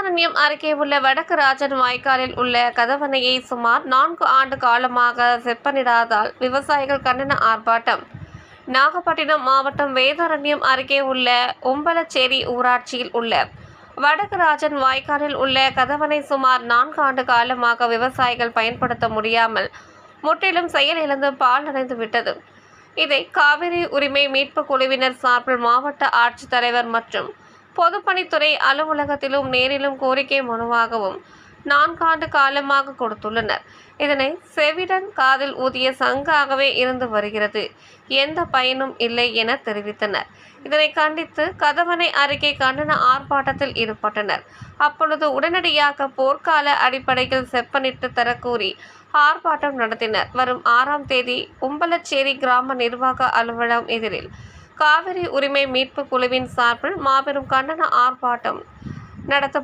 வேதாரண்யம் அருகே உள்ள வடக்கு ராஜன் வாய்க்காலில் உள்ள கதவணையை சுமார் நான்கு ஆண்டு காலமாக செப்பனிடாதால் விவசாயிகள் கண்டன ஆர்ப்பாட்டம். நாகப்பட்டினம் மாவட்டம் வேதாரண்யம் அருகே உள்ள உம்பலச்சேரி ஊராட்சியில் உள்ள வடக்கு ராஜன் வாய்க்காலில் உள்ள கதவணை சுமார் நான்கு ஆண்டு காலமாக விவசாயிகள் பயன்படுத்த முடியாமல் முற்றிலும் செயல் இழந்து பால் அடைந்து விட்டது. இதை காவிரி உரிமை மீட்பு குழுவினர் சார்பில் மாவட்ட ஆட்சித்தலைவர் மற்றும் பொதுப்பணித்துறை அலுவலகத்திலும் நேரிலும் கோரிக்கை மனுவாகவும் நான்காண்டு காலமாக கொடுத்துள்ளனர். இதனை செவிடன் காதில் ஊதிய சங்காகவே இருந்து வருகிறது. எந்த பயனும் இல்லை என தெரிவித்தனர். இதனை கண்டித்து கதவணை அருகே கண்டன ஆர்ப்பாட்டத்தில் ஈடுபட்டனர். அப்பொழுது உடனடியாக போர்க்கால அடிப்படையில் செப்பனிட்டு தரக்கூறி ஆர்ப்பாட்டம் நடத்தினர். வரும் ஆறாம் தேதி உம்பலச்சேரி கிராம நிர்வாக அலுவலகம் எதிரில் காவிரி உரிமை மீட்பு குழுவின் சார்பில் மாபெரும் கண்டன ஆர்ப்பாட்டம் நடத்த